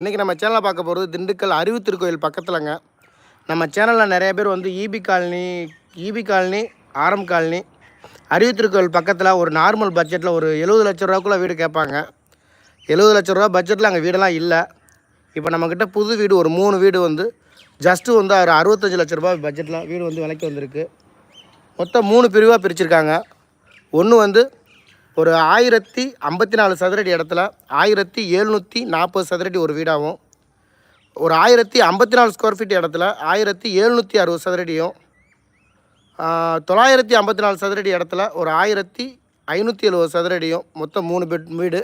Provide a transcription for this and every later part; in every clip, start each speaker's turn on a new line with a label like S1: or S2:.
S1: இன்றைக்கி நம்ம சேனலில் பார்க்க போகிறது திண்டுக்கல் அறிவு திருக்கோயில் பக்கத்துலங்க. நம்ம சேனலில் நிறைய பேர் வந்து ஈபி காலனி ஈபி காலனி ஆரம் காலனி அறிவு திருக்கோயில் பக்கத்தில் ஒரு நார்மல் பட்ஜெட்டில் ஒரு எழுபது லட்ச ரூபாக்குள்ளே வீடு கேட்பாங்க. எழுபது லட்ச ரூபா பட்ஜெட்டில் அங்கே வீடெல்லாம் இல்லை. இப்போ நம்மக்கிட்ட புது வீடு ஒரு மூணு வீடு வந்து ஜஸ்ட்டு வந்து ஒரு அறுபத்தஞ்சு லட்ச ரூபா பட்ஜெட்டில் வீடு வந்து விலைக்கு வந்திருக்கு. மொத்தம் மூணு பிரிவாக பிரிச்சுருக்காங்க. ஒன்று வந்து ஒரு ஆயிரத்தி ஐம்பத்தி நாலு சதுரடி இடத்துல ஆயிரத்தி எழுநூற்றி நாற்பது சதுரடி ஒரு வீடாகவும் ஒரு ஆயிரத்தி ஐம்பத்தி நாலு ஸ்கொயர் ஃபீட் இடத்துல ஆயிரத்தி எழுநூற்றி அறுபது சதுரடியும் தொள்ளாயிரத்தி ஐம்பத்தி நாலு சதுரடி இடத்துல ஒரு ஆயிரத்தி ஐநூற்றி எழுபது சதுரடியும் மொத்தம் மூணு பெட் வீடு.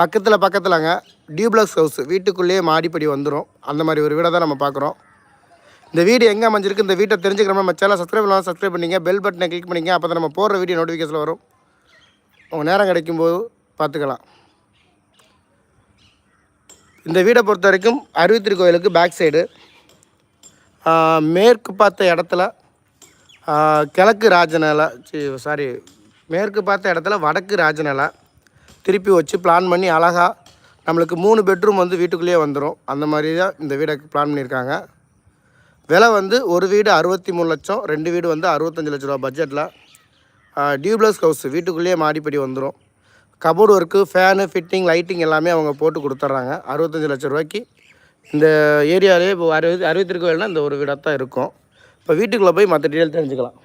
S1: பக்கத்தில் பக்கத்தில்ங்க டியூப்ளக்ஸ் ஹவுஸ் வீட்டுக்குள்ளேயே மாடிப்படி வந்துடும் அந்த மாதிரி ஒரு வீடை தான் நம்ம பார்க்குறோம். இந்த வீடு எங்கே அமைஞ்சிருக்கு? இந்த வீட்டை தெரிஞ்சுக்கிறோம்? நம்ம சேனல் சப்ஸ்கிரைப் பண்ணலாம் சப்ஸ்கிரைப் பண்ணிங்க பெல் பட்டனை கிளிக் பண்ணிங்க அப்போ தான் நம்ம போடுற வீடியோ நோட்டிஃபிகேஷன் வரும். உங்கள் நேரம் கிடைக்கும்போது பார்த்துக்கலாம். இந்த வீடை பொறுத்த வரைக்கும் அருவித்திரி கோயிலுக்கு பேக் சைடு மேற்கு பார்த்த இடத்துல கிழக்கு ராஜநிலை சாரி மேற்கு பார்த்த இடத்துல வடக்கு ராஜநிலை திருப்பி வச்சு பிளான் பண்ணி அழகாக நம்மளுக்கு மூணு பெட்ரூம் வந்து வீட்டுக்குள்ளேயே வந்துடும் அந்த மாதிரி தான் இந்த வீடை பிளான் பண்ணியிருக்காங்க. விலை வந்து ஒரு வீடு அறுபத்தி மூணு லட்சம் ரெண்டு வீடு வந்து அறுபத்தஞ்சு லட்ச ரூபா பட்ஜெட்டில் டியூப்ளஸ் ஹவுஸ் வீட்டுக்குள்ளேயே மாடிப்படி வந்துடும் cupboard work fan fitting lighting எல்லாமே அவங்க போட்டு கொடுத்துட்றாங்க. அறுபத்தஞ்சு லட்ச ரூபாய்க்கு. இந்த ஏரியாவிலே இப்போ அறுபது அறுபத்தி கோயில்னா இந்த ஒரு வீடாக தான் இருக்கும். இப்போ வீட்டுக்குள்ளே போய் மற்ற டீட்டெயில் தெரிஞ்சுக்கலாம்.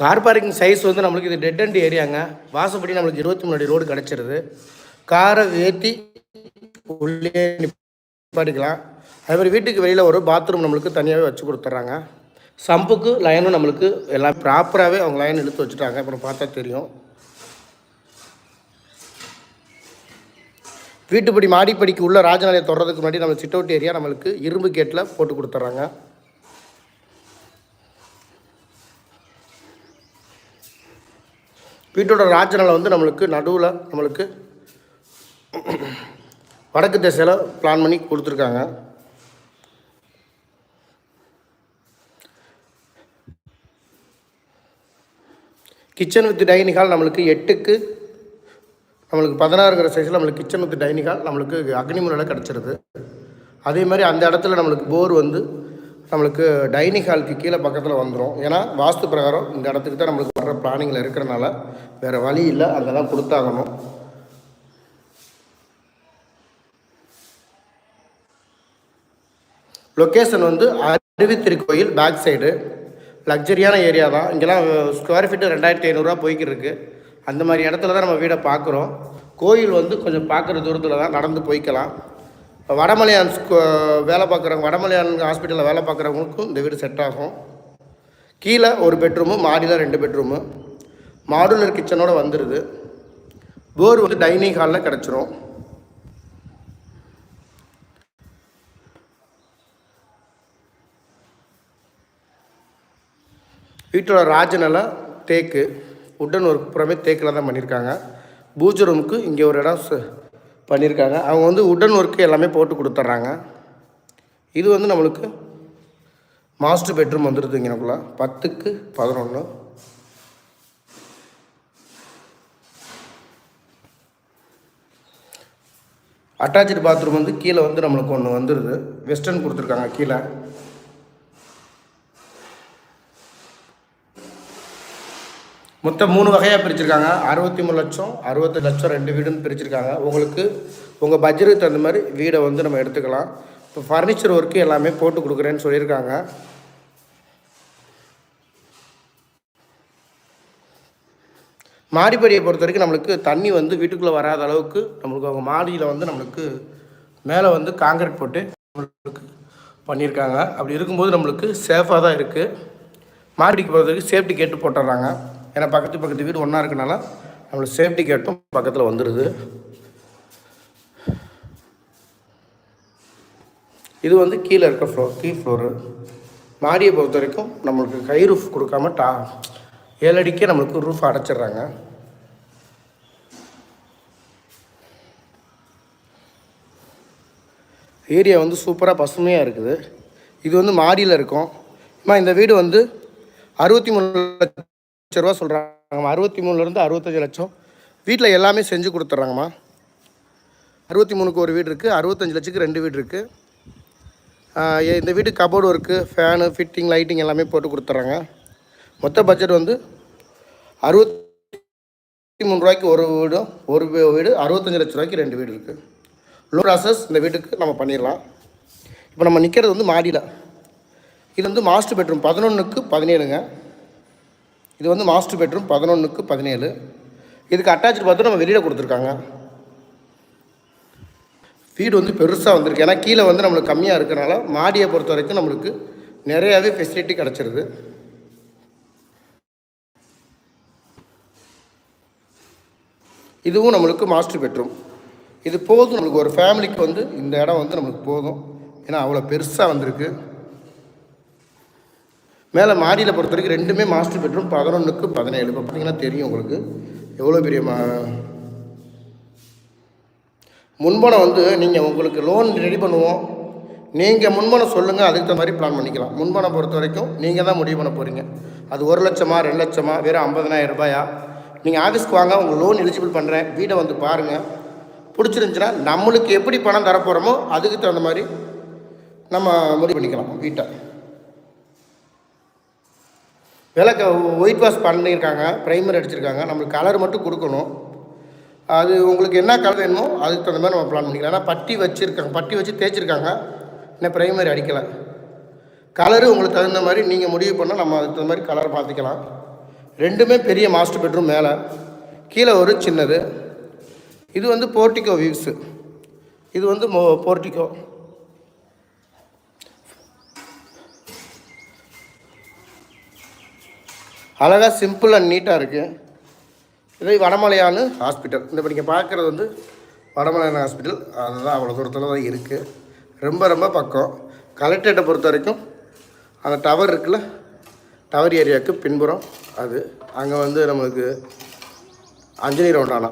S1: கார் பார்க்கிங் சைஸ் வந்து நம்மளுக்கு இது டெட் அண்ட் ஏரியாங்க வாசப்படி நம்மளுக்கு இருபத்தி மூணு அடி ரோடு கிடச்சிருது காரை ஏற்றி உள்ளே நிப்பாட்டிக்கலாம். அதே மாதிரி வீட்டுக்கு வெளியில் ஒரு பாத்ரூம் நம்மளுக்கு தனியாகவே வச்சு கொடுத்துட்றாங்க. சம்புக்கு லைனும் நம்மளுக்கு எல்லாம் ப்ராப்பராகவே அவங்க லைன் இழுத்து வச்சுட்டாங்க. அப்புறம் பார்த்தா தெரியும். வீட்டுப்படி மாடிப்படிக்கு உள்ள ராஜநாளையை தொடர்றதுக்கு முன்னாடி நம்ம சிட்டவுட் ஏரியா நம்மளுக்கு இரும்பு கேட்டில் போட்டு கொடுத்துட்றாங்க. வீட்டோட ராஜநிலை வந்து நம்மளுக்கு நடுவில் நம்மளுக்கு வடக்கு திசையில் பிளான் பண்ணி கொடுத்துருக்காங்க. கிச்சன் வித் டைனிங் ஹால் நம்மளுக்கு எட்டுக்கு நம்மளுக்கு பதினாறுங்கிற சைஸில் நம்மளுக்கு கிச்சன் வித் டைனிங் ஹால் நம்மளுக்கு அக்னிமுறையில் கிடச்சிருது. அதே மாதிரி அந்த இடத்துல நம்மளுக்கு போர் வந்து நம்மளுக்கு டைனிங் ஹாலுக்கு கீழே பக்கத்தில் வந்துடும் ஏன்னா வாஸ்து பிரகாரம் இந்த இடத்துக்கு தான் நம்மளுக்கு வர்ற பிளானிங்கில் இருக்கிறனால வேறு வழி இல்லை. அதெல்லாம் கொடுத்தாகணும். லொக்கேஷன் வந்து அருவித்திருக்கோயில் பேக் சைடு லக்ஸரியான ஏரியா தான். இங்கெல்லாம் ஸ்கொயர் ஃபீட்டு ரெண்டாயிரத்தி ஐநூறுரூவா போய்க்கிட்டு இருக்குது அந்த மாதிரி இடத்துல தான் நம்ம வீடை பார்க்குறோம். கோயில் வந்து கொஞ்சம் பார்க்குற தூரத்தில் தான் நடந்து போய்க்கலாம். வடமலையான் வேலை பார்க்குறவங்க வடமலையான் ஹாஸ்பிட்டலில் வேலை பார்க்குறவங்களுக்கும் இந்த வீடு செட் ஆகும். கீழே ஒரு பெட்ரூமு மாடியில் ரெண்டு பெட்ரூமு மாடுலர் கிச்சனோட வந்துடுது போர் வந்து டைனிங் ஹாலில் கிடச்சிரும். வீட்டோட ராஜநிலை தேக்கு உட்டன் ஒர்க் புறமே தேக்கில் தான் பண்ணியிருக்காங்க. பூஜ் ரூமுக்கு இங்கே ஒரு இடம் பண்ணியிருக்காங்க. அவங்க வந்து உடன் ஒர்க்கு எல்லாமே போட்டு கொடுத்துட்றாங்க. இது வந்து நம்மளுக்கு மாஸ்டர் பெட்ரூம் வந்துடுது இங்கனக்குள்ள. பத்துக்கு பதினொன்று அட்டாச்சு பாத்ரூம் வந்து கீழே வந்து நம்மளுக்கு ஒன்று வந்துடுது வெஸ்டர்ன் கொடுத்துருக்காங்க கீழே. மொத்தம் மூணு வகையாக பிரிச்சிருக்காங்க. அறுபத்தி மூணு லட்சம் அறுபத்தி லட்சம் ரெண்டு வீடுன்னு பிரிச்சிருக்காங்க. உங்களுக்கு உங்கள் பட்ஜெட்டுக்கு தகுந்த மாதிரி வீடை வந்து நம்ம எடுத்துக்கலாம். இப்போ ஃபர்னிச்சர் ஒர்க்கு எல்லாமே போட்டு கொடுக்குறேன்னு சொல்லியிருக்காங்க. மாடிப்படியை பொறுத்த வரைக்கும் நம்மளுக்கு தண்ணி வந்து வீட்டுக்குள்ளே வராத அளவுக்கு நம்மளுக்கு அவங்க மாடியில் வந்து நம்மளுக்கு மேலே வந்து காங்கிரீட் போட்டு நம்மளுக்கு பண்ணியிருக்காங்க. அப்படி இருக்கும்போது நம்மளுக்கு சேஃபாக தான் இருக்குது மாடிக்கு பொறுத்த வரைக்கும் சேஃப்டி கேட்டு போட்டுடுறாங்க ஏன்னா பக்கத்து பக்கத்து வீடு ஒன்றா இருக்கனால நம்மளை சேஃப்டி கேட்டும் பக்கத்தில் வந்துடுது இது வந்து கீழே இருக்க ஃப்ளோர் கீழ் ஃப்ளோரு மாடியை பொறுத்த வரைக்கும் நம்மளுக்கு கை ரூஃப் கொடுக்காம டா ஏழடிக்கே நம்மளுக்கு ரூஃப் அடைச்சிட்றாங்க. ஏரியா வந்து சூப்பராக பசுமையாக இருக்குது. இது வந்து மாடியில் இருக்கும். இந்த வீடு வந்து அறுபத்தி மூணு லட்ச ரூபா சொல்கிறாங்கம்மா அறுபத்தி மூணுலேருந்து அறுபத்தஞ்சு லட்சம். வீட்டில் எல்லாமே செஞ்சு கொடுத்துட்றாங்கம்மா. அறுபத்தி மூணுக்கு ஒரு வீடு இருக்குது அறுபத்தஞ்சு லட்சத்துக்கு ரெண்டு வீடு இருக்குது இந்த வீட்டு cupboard work fan fitting lighting எல்லாமே போட்டு கொடுத்துட்றாங்க. மொத்த பட்ஜெட் வந்து அறுபத்தி மூணு ரூபாய்க்கு ஒரு வீடும் ஒரு வீடு அறுபத்தஞ்சு லட்ச ரூபாய்க்கு ரெண்டு வீடு இருக்குது லோ ப்ராசஸ் இந்த வீட்டுக்கு நம்ம பண்ணிடலாம். இப்போ நம்ம நிற்கிறது வந்து மாடியில். இது வந்து மாஸ்டர் பெட்ரூம் பதினொன்றுக்கு பதினேழுங்க. இது வந்து மாஸ்டர் பெட்ரூம் பதினொன்றுக்கு பதினேழு. இதுக்கு அட்டாச்சு பார்த்து நம்ம வெளியில் கொடுத்துருக்காங்க. வீடு வந்து பெருசாக வந்திருக்கு. ஏன்னா கீழே வந்து நம்மளுக்கு கம்மியாக இருக்கிறனால மாடியை பொறுத்த வரைக்கும் நம்மளுக்கு நிறையாவே ஃபெசிலிட்டி கிடச்சிருது. இதுவும் நம்மளுக்கு மாஸ்டர் பெட்ரூம் இது போதும். நம்மளுக்கு ஒரு ஃபேமிலிக்கு வந்து இந்த இடம் வந்து நம்மளுக்கு போதும். ஏன்னா அவ்வளோ பெருசாக வந்திருக்கு. மேலே மாடியில் பொறுத்த வரைக்கும் ரெண்டுமே மாஸ்டர் பெட்ரூம் பதினொன்றுக்கு பதினேழு. இப்போ பார்த்தீங்கன்னா தெரியும் உங்களுக்கு. எவ்வளோ பெரிய மா முன்பணம் வந்து நீங்கள் உங்களுக்கு லோன் ரெடி பண்ணுவோம். நீங்கள் முன்பணம் சொல்லுங்கள் அதுக்கு தகுந்த மாதிரி பிளான் பண்ணிக்கலாம். முன்பணம் பொறுத்த வரைக்கும் நீங்கள் தான் முடிவு பண்ண போகிறீங்க அது ஒரு லட்சமா ரெண்டு லட்சமா வெறும் ஐம்பதனாயிரம் ரூபாயா? நீங்கள் ஆஃபீஸ்க்கு வாங்க உங்கள் லோன் எலிஜிபிள் பண்ணுறேன் வீடை வந்து பாருங்கள் பிடிச்சிருந்துச்சுன்னா நம்மளுக்கு எப்படி பணம் தரப்போகிறோமோ அதுக்கு தகுந்த மாதிரி நம்ம முடிவு பண்ணிக்கலாம் வீட்டை. விளக்க ஒயிட் வாஷ் பண்ணியிருக்காங்க ப்ரைமர் அடிச்சிருக்காங்க. நம்மளுக்கு கலர் மட்டும் கொடுக்கணும். அது உங்களுக்கு என்ன கலர் வேணுமோ அதுக்கு தகுந்த மாதிரி நம்ம பிளான் பண்ணிக்கலாம். ஏன்னா பட்டி வச்சுருக்காங்க பட்டி வச்சு தேய்ச்சிருக்காங்க. இன்னும் ப்ரைமரி அடிக்கலை. கலரு உங்களுக்கு தகுந்த மாதிரி நீங்கள் முடிவு பண்ணால் நம்ம அதுக்கு தகுந்த மாதிரி கலர் பார்த்துக்கலாம் ரெண்டுமே பெரிய மாஸ்டர் பெட்ரூம் மேலே. கீழே ஒரு சின்னது. இது வந்து போர்ட்டிகோ வியூஸு இது வந்து மோ போர்ட்டிகோ அழகாக சிம்பிள் அண்ட் நீட்டாக இருக்குது இது வடமலையானு ஹாஸ்பிட்டல் இந்த இப்போ நீங்கள் பார்க்குறது வந்து வடமலையான ஹாஸ்பிட்டல் அதுதான் அவ்வளோ தூரத்தில் தான் இருக்குது ரொம்ப ரொம்ப பக்கம். கலெக்டரேட்டை பொறுத்த வரைக்கும் அந்த டவர் இருக்குல்ல டவர் ஏரியாவுக்கு பின்புறம் அது. அங்கே வந்து நம்மளுக்கு அஞ்சலி ரவுண்டானா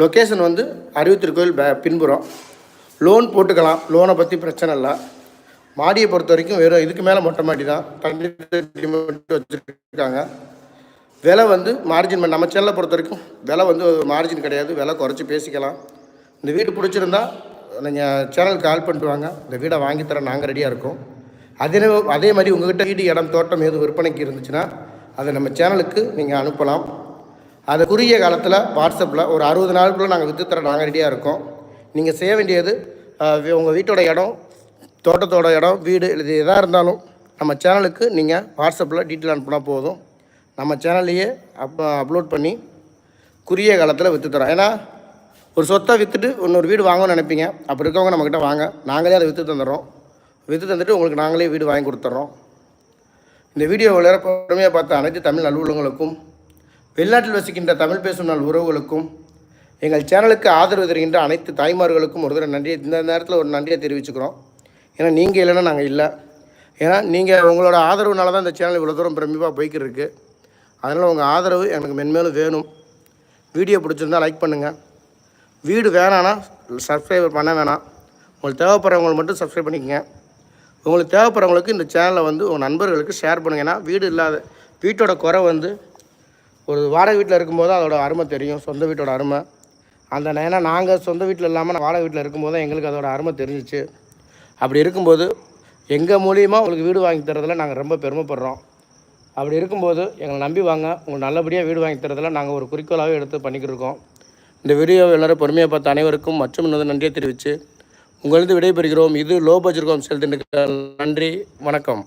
S1: லொக்கேஷன் வந்து அறிவுத்திருக்கோயில் பே பின்புறம். லோன் போட்டுக்கலாம். லோனை பற்றி பிரச்சனை இல்லை. மாடியை பொறுத்த வரைக்கும் வெறும் இதுக்கு மேலே மொட்டை மாடி தான். தண்ணி மட்டும் வச்சுருக்காங்க. விலை வந்து மார்ஜின் நம்ம சேனலை பொறுத்த வரைக்கும் விலை வந்து மார்ஜின் கிடையாது. விலை குறைச்சி பேசிக்கலாம். இந்த வீடு பிடிச்சிருந்தா நீங்கள் சேனலுக்கு கால் பண்ணிட்டு வாங்க. இந்த வீடை வாங்கி நாங்கள் ரெடியாக இருக்கோம். அதே அதே மாதிரி உங்கள்கிட்ட வீடு இடம் தோட்டம் எதுவும் விற்பனைக்கு இருந்துச்சுன்னா அதை நம்ம சேனலுக்கு நீங்கள் அனுப்பலாம். அது குறுகிய காலத்தில் வாட்ஸ்அப்பில் ஒரு அறுபது நாளுக்குள்ளே நாங்கள் விற்றுத்தர நாங்கள் ரெடியாக இருக்கோம். நீங்கள் செய்ய வேண்டியது உங்கள் வீட்டோட இடம் தோட்டத்தோட இடம் வீடு இது எதாக இருந்தாலும் நம்ம சேனலுக்கு நீங்கள் வாட்ஸ்அப்பில் டீட்டெயில் அனுப்புனா போதும். நம்ம சேனல்லையே அப் அப்லோட் பண்ணி குறுகிய காலத்தில் விற்று தரோம். ஏன்னா ஒரு சொத்தை விற்றுட்டு இன்னொரு வீடு வாங்கணும்னு நினைப்பீங்க. அப்படி இருக்கவங்க நம்மக்கிட்ட வாங்க. நாங்களே அதை விற்று தந்துடுறோம். விற்று தந்துட்டு உங்களுக்கு நாங்களே வீடு வாங்கி கொடுத்துட்றோம். இந்த வீடியோ பொறுமையாக பார்த்த அனைத்து தமிழ் நல்லுள்ளங்களுக்கும் வெளிநாட்டில் வசிக்கின்ற தமிழ் பேசும் நல் உறவுகளுக்கும் எங்கள் சேனலுக்கு ஆதரவு தருகின்ற அனைத்து தாய்மார்களுக்கும் ஒரு தடவை நன்றியை இந்த நேரத்தில் ஒரு நன்றியை தெரிவிச்சுக்கிறோம். ஏன்னா நீங்கள் இல்லைன்னா நாங்கள் இல்லை. ஏன்னா நீங்கள் உங்களோட ஆதரவுனால தான் இந்த சேனல் இவ்வளோ தூரம் பிரமிப்பாக போய்க்கிட்டு இருக்குது அதனால் உங்கள் ஆதரவு எனக்கு மென்மேலும் வேணும். வீடியோ பிடிச்சிருந்தா லைக் பண்ணுங்கள் வீடு வேணான்னா சப்ஸ்கிரைபர் பண்ண வேணாம். உங்களுக்கு தேவைப்படுறவங்க மட்டும் சப்ஸ்கிரைப் பண்ணிக்கங்க. உங்களுக்கு தேவைப்படுறவங்களுக்கு இந்த சேனலை வந்து உங்கள் நண்பர்களுக்கு ஷேர் பண்ணுங்க. ஏன்னா வீடு இல்லாத வீட்டோட குறை வந்து ஒரு வாடகை வீட்டில் இருக்கும்போது அதோட அருமை தெரியும் சொந்த வீட்டோட அருமை. அந்த ஏன்னா நாங்கள் சொந்த வீட்டில் இல்லாமல் நான் வாடகை வீட்டில் இருக்கும்போது தான் எங்களுக்கு அதோட அருமை தெரிஞ்சிச்சு. அப்படி இருக்கும்போது எங்கள் மூலியமாக உங்களுக்கு வீடு வாங்கி தரதில் நாங்கள் ரொம்ப பெருமைப்படுறோம். அப்படி இருக்கும்போது எங்களை நம்பி வாங்க. உங்களுக்கு நல்லபடியாக வீடு வாங்கி தரதில் நாங்கள் ஒரு குறிக்கோளாகவே எடுத்து பண்ணிக்கிட்டு இருக்கோம். இந்த வீடியோ எல்லோரும் பொறுமையாக பார்த்த அனைவருக்கும் மற்றும் இன்னொரு நன்றியை தெரிவித்து உங்களிருந்து விடைபெறுகிறோம். இது low budget home sale Dindigul நன்றி. வணக்கம்.